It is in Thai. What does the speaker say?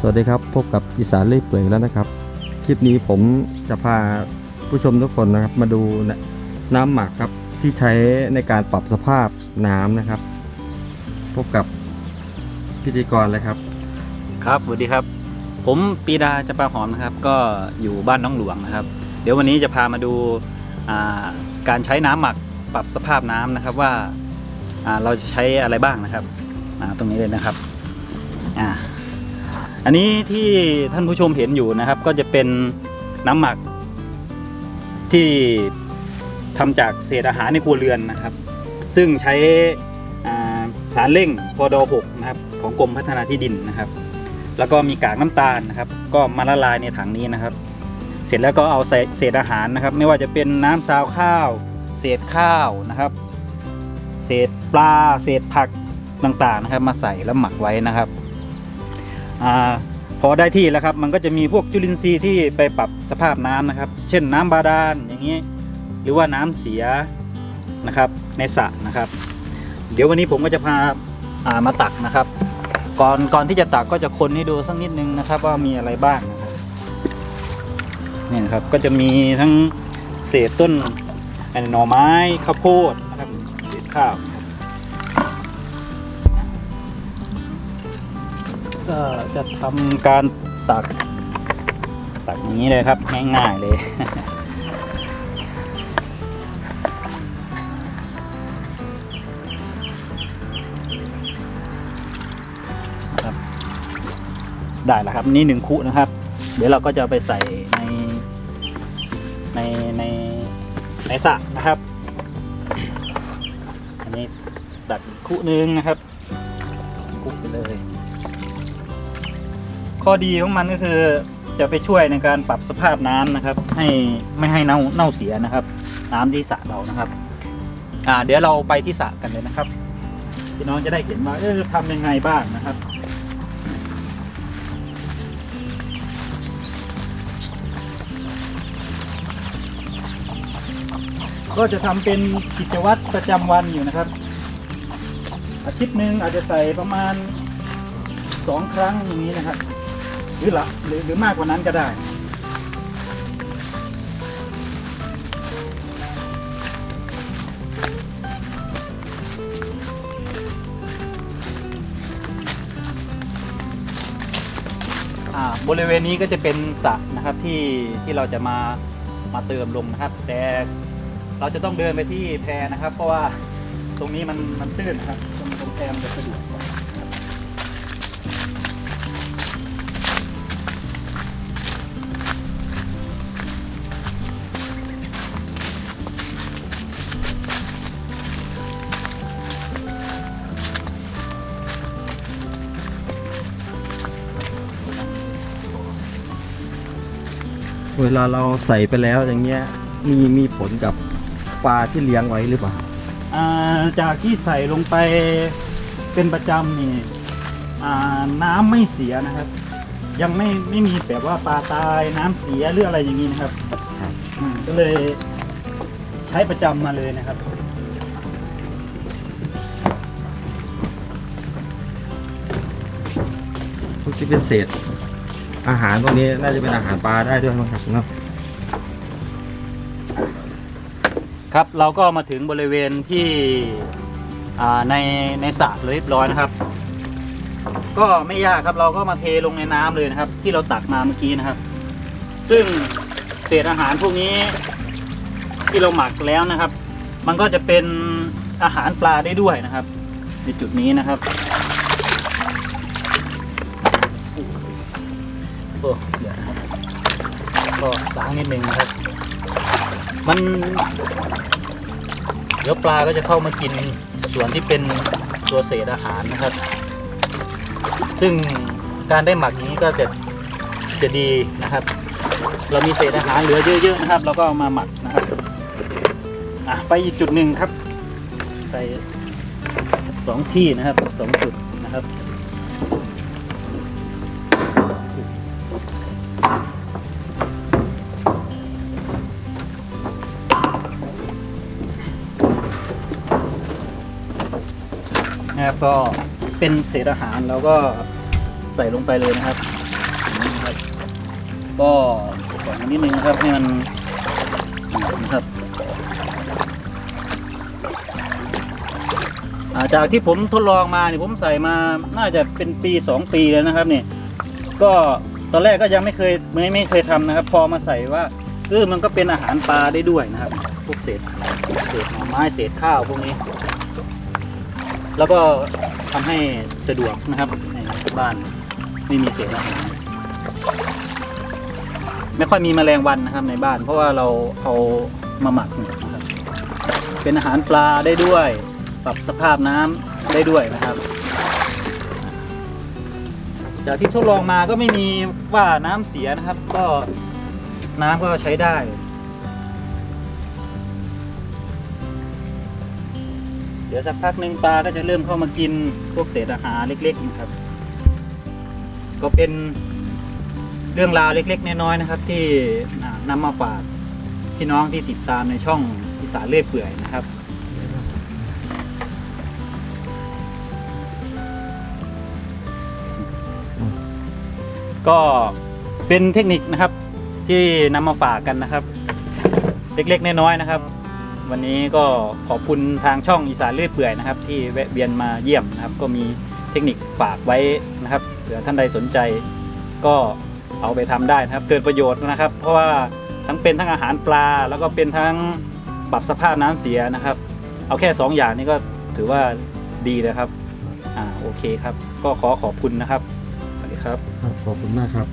สวัสดีครับ พบกับอีสานเล่เปื่อยแล้วนะครับ คลิปนี้ผมจะพาผู้ชมทุกคนนะครับ มาดูน้ำหมักครับที่ใช้ในการปรับสภาพน้ำนะครับ พบกับพิธีกรเลยครับ ครับสวัสดีครับ ผมปีดาจำปาหอมนะครับ ก็อยู่บ้านน้องหลวงนะครับ เดี๋ยววันนี้จะพามาดูาการใช้น้ำหมักปรับสภาพน้ำนะครับว่าาเราจะใช้อะไรบ้างนะครับตรงนี้เลยนะครับอ่า อันนี้ที่ท่านผู้ชมเห็นอยู่นะครับ ก็จะเป็นน้ำหมัก ที่ทำจากเศษอาหารในครัวเรือนนะครับ ซึ่งใช้สารเร่งพอด6นะครับของกรมพัฒนาที่ดินนะครับ แล้วก็มีกากน้ำตาลนะครับ ก็มาละลายในถังนี้นะครับ เสร็จแล้วก็เอาเศษเศษอาหารนะครับ ไม่ว่าจะเป็นน้ำซาวข้าว เศษข้าวนะครับ เศษปลา เศษผักต่างๆนะครับ มาใส่แล้วหมักไว้นะครับ อาพอได้ที่แล้วครับ มันก็จะมีพวกจุลินทรีย์ที่ไปปรับสภาพน้ำนะครับ เช่นน้ำบาดาลอย่างนี้ หรือว่าน้ำเสียนะครับในสระนะครับ เดี๋ยววันนี้ผมก็จะพาามาตักนะครับ ก่อนก่อนที่จะตักก็จะคนให้ดูสักนิดนึงนะครับ ว่ามีอะไรบ้างนะครับนี่นะครับก็จะมีทั้งเศษต้นอนหน่อไม้ข้าวโพดนะครับเศษข้าว ก็จะทำการตักตักนี้เลยครับง่ายๆเลยครับได้แล้วครับนี่หนึ่งคุนะครับ เดี๋ยวเราก็จะไปใส่ในในในในสระนะครับ อันนี้ดักอีกคุหนึ่งนะครับคุไปเลย ข้อดีของมันก็คือจะไปช่วยในการปรับสภาพน้ำนะครับ ให้ไม่ให้เน่าเน่าเสียนะครับ น้ำที่สระเรานะครับ อ่า เดี๋ยวเราไปที่สระกันเลยนะครับพี่น้องจะได้เห็นว่าเออทำยังไงบ้างนะครับก็จะทำเป็นกิจวัตรประจำวันอยู่นะครับ อาทิตย์หนึ่งอาจจะใส่ประมาณสองครั้งอย่างนี้นะครับ หรือละหรือหรือมากกว่านั้นก็ได้อ่าบริเวณนี้ก็จะเป็นสระนะครับที่ที่เราจะมามาเติมลงนะครับ แต่เราจะต้องเดินไปที่แพนะครับ เพราะว่าตรงนี้มันมันตื้นนะครับตรงตรงแพมันจะสะดวก เวลาเราใส่ไปแล้วอย่างเงี้ยมีมีผลกับปลาที่เลี้ยงไว้หรือเปล่าอ่าจากที่ใส่ลงไปเป็นประจำนี่อ่าน้ำไม่เสียนะครับ ยังไม่ไม่มีแบบว่าปลาตายน้ำเสียหรืออะไรอย่างนี้นะครับครับอืมก็เลยใช้ประจำมาเลยนะครับ พวกที่เป็นเศษ อาหารพวกนี้น่าจะเป็นอาหารปลาได้ด้วยมั้งครับเนาะครับเราก็มาถึงบริเวณที่ในในสระเรียบร้อยนะครับ ก็ไม่ยากครับเราก็มาเทลงในน้ำเลยนะครับ ที่เราตักมาเมื่อกี้นะครับ ซึ่งเศษอาหารพวกนี้ที่เราหมักแล้วนะครับ มันก็จะเป็นอาหารปลาได้ด้วยนะครับ ในจุดนี้นะครับ โอ้เดี๋ยวก็ล้างนิดนึงนะครับ มัน เดี๋ยวปลาก็จะเข้ามากินส่วนที่เป็นตัวเศษอาหารนะครับ ซึ่งการได้หมักนี้ก็จะจะดีนะครับ เรามีเศษอาหารเหลือเยอะๆนะครับ เราก็เอามาหมักนะครับอะไปอีกจุดหนึ่งครับ ใส่สองที่นะครับสองจุด นะครับ ก็เป็นเศษอาหารเราก็ใส่ลงไปเลยนะครับ ก็ก่อนนิดนึงนะครับให้มันนะครับจากที่ผมทดลองมาเนี่ยผมใส่มาน่าจะเป็นปีสองปีแล้วนะครับเนี่ยก็ตอนแรกก็ยังไม่เคยไม่ไม่เคยทำนะครับ พอมาใส่ว่าเออมันก็เป็นอาหารปลาได้ด้วยนะครับพวกเศษเศษหน่อไม้เศษข้าวพวกนี้ แล้วก็ทำให้สะดวกนะครับในบ้านไม่มีเศษอาหารไม่ค่อยมีแมลงวันนะครับในบ้าน เพราะว่าเราเอามาหมักนะครับเป็นอาหารปลาได้ด้วย ปรับสภาพน้ำได้ด้วยนะครับจากที่ทดลองมาก็ไม่มีว่าน้ำเสียนะครับ ก็น้ำก็ใช้ได้ ดี๋ยวสักพักหนึ่งปลาก็จะเริ่มเข้ามากินพวกเศษอาหารเล็กๆนะครับ ก็เป็นเรื่องราวเล็ก ๆ น้อยๆนะครับ ที่อ่านำมาฝากพี่น้องที่ติดตามในช่องอีสานเลื่อยเปื่อยนะครับก็เป็นเทคนิคนะครับที่นำมาฝากกันนะครับ เล็กๆน้อยๆนะครับ วันนี้ก็ขอบคุณทางช่องอีสานเลื่อยเปื่อยนะครับ ที่แวะเวียนมาเยี่ยมนะครับ ก็มีเทคนิคฝากไว้นะครับเผื่อท่านใดสนใจก็เอาไปทำได้นะครับ เกิดประโยชน์นะครับ เพราะว่าทั้งเป็นทั้งอาหารปลา แล้วก็เป็นทั้งปรับสภาพน้ำเสียนะครับ เอาแค่สองอย่างนี้ก็ถือว่าดีเลยครับอ่าโอเคครับ ก็ขอขอบคุณนะครับสวัสดีครับ ครับขอบคุณมากครับ